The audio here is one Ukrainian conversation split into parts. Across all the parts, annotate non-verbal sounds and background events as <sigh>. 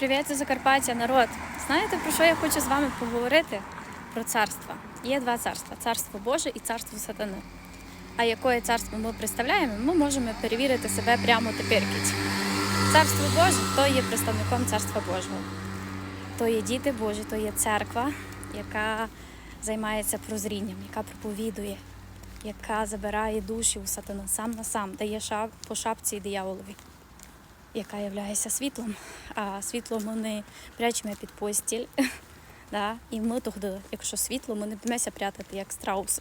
Привіт, Закарпаття, народ. Знаєте, про що я хочу з вами поговорити? Про царства. Є два царства: царство Боже і царство сатани. А яке царство ми представляємо, ми можемо перевірити себе прямо теперкіть. Царство Боже то є представником царства Божого. То є діти Божі, то є церква, яка займається прозрінням, яка проповідує, яка забирає душі у сатана сам на сам, дає по шапці дияволові яка є світлом, а світло ми не прячемо під постіль. <laughs> Да? І ми тоді, якщо світло, ми не будемося прятати, як страус,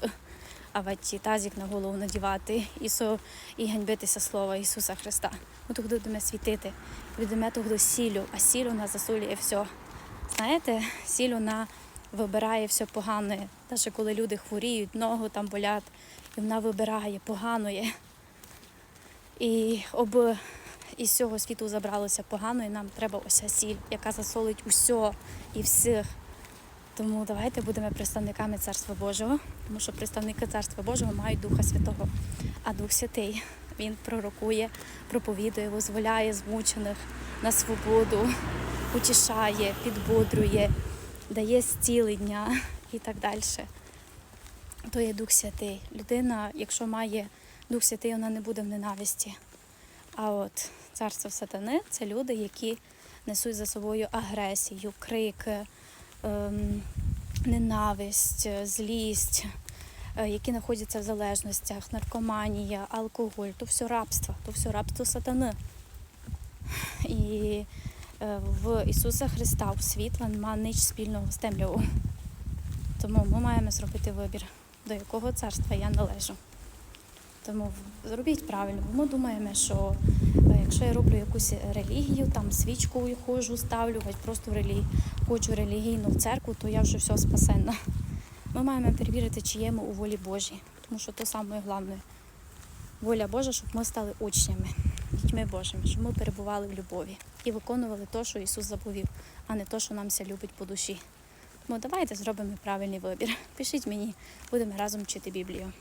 а ваті тазик на голову надівати Ісу, і ганьбитися слова Ісуса Христа. Ми тоді будемо світити, будемо тоді сілю, а сіль вона засолює все. Знаєте, сіль вона вибирає все погане, навіть коли люди хворіють, ногу там болять, і вона вибирає, поганоє. І об із цього світу забралося погано, і нам треба ось ця сіль, яка засолить усе і всіх. Тому давайте будемо представниками Царства Божого, тому що представники Царства Божого мають Духа Святого. А Дух Святий він пророкує, проповідує, визволяє змучених на свободу, утішає, підбодрює, дає зцілення і так далі. То є Дух Святий. Людина, якщо має Дух Святий, вона не буде в ненависті. А от царство сатани це люди, які несуть за собою агресію, крики, ем, ненависть, злість, е, які знаходяться в залежностях, наркоманія, алкоголь, то все рабство, то все рабство сатани. І е, в Ісуса Христа у світла нема ніч спільного з темрявою. Тому ми маємо зробити вибір, до якого царства я належу. Тому зробіть правильно. Бо Ми думаємо, що е, якщо я роблю якусь релігію, там свічку ходжу, ставлю, хоч просто релі... хочу релігійну в церкву, то я вже все спасенна. Ми маємо перевірити, чи є ми у волі Божій, тому що то саме головне. Воля Божа, щоб ми стали учнями, дітьми Божими, щоб ми перебували в любові і виконували те, що Ісус заповів, а не те, що нам ся любить по душі. Тому давайте зробимо правильний вибір. Пишіть мені, будемо разом вчити Біблію.